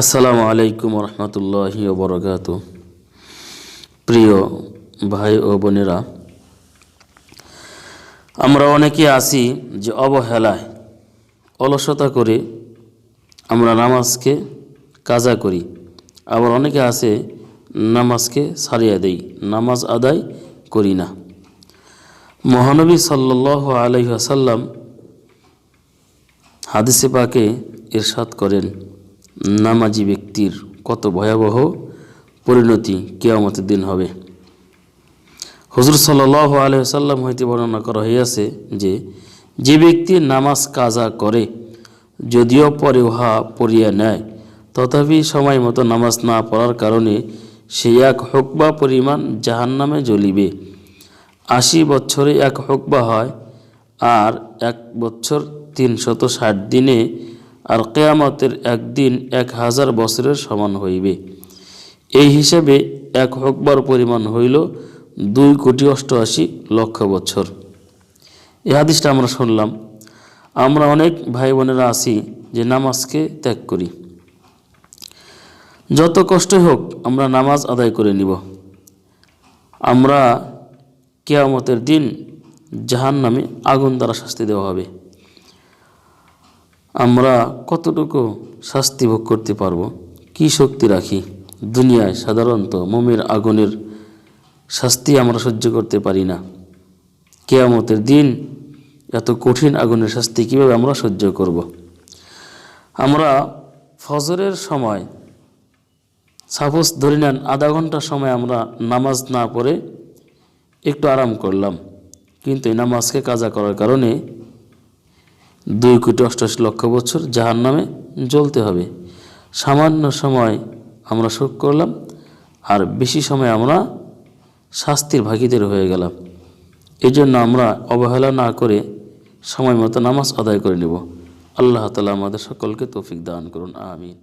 আসসালামু আলাইকুম রহমতুল্লাহি বরকাত প্রিয় ভাই ও বোনেরা, আমরা অনেকে আছি যে অবহেলায় অলসতা করে আমরা নামাজকে কাজা করি। আবার অনেকে আছে নামাজকে সারিয়ে দেই, নামাজ আদায় করি না। মহানবী সাল্লাহ আলহাসাল্লাম হাদিসে পাকে ইরশাদ করেন নামাজি ব্যক্তির কত ভয়াবহ পরিণতি কেয়ামতের দিন হবে। হজরত সাল্লাহ আলহাম হইতে বর্ণনা করা হইয়াছে যে যে ব্যক্তি নামাজ কাজা করে, যদিও পরে উহা পড়িয়া নেয়, তথাপি সময় মতো নামাজ না পড়ার কারণে সে এক হকবা পরিমাণ জাহান্নামে জ্বলিবে। আশি বছরে এক হকবা হয়, আর এক বছর তিনশত ষাট দিনে আর কেয়ামতের একদিন এক হাজার বছরের সমান হইবে। এই হিসাবে এক হকবার পরিমাণ হইল দুই কোটি অষ্টআশি লক্ষ বছর। এই হাদিসটা আমরা শুনলাম। আমরা অনেক ভাই বোনেরা আছি যে নামাজকে ত্যাগ করি। যত কষ্টই হোক আমরা নামাজ আদায় করে নিব। আমরা কেয়ামতের দিন জাহান নামে আগুন দ্বারা শাস্তি দেওয়া হবে। আমরা কতটুকু শাস্তি ভোগ করতে পারব? কি শক্তি রাখি? দুনিয়ায় সাধারণত মোমের আগুনের শাস্তি আমরা সহ্য করতে পারি না। কেয়ামতের দিন এত কঠিন আগুনের শাস্তি কীভাবে আমরা সহ্য করব। আমরা ফজরের সময়, সাপোজ ধরে নেন আধা ঘণ্টা সময় আমরা নামাজ না পড়ে একটু আরাম করলাম, কিন্তু এই নামাজকে কাজা করার কারণে দুই কোটি অষ্টাশি লক্ষ বছর যাহার নামে জ্বলতে হবে। সামান্য সময় আমরা শোক করলাম, আর বেশি সময় আমরা শাস্তির ভাগিদের হয়ে গেলাম। এই জন্য আমরা অবহেলা না করে সময় মতো নামাজ আদায় করে নেব। আল্লাহ তালা আমাদের সকলকে তৌফিক দান করুন, আমিন।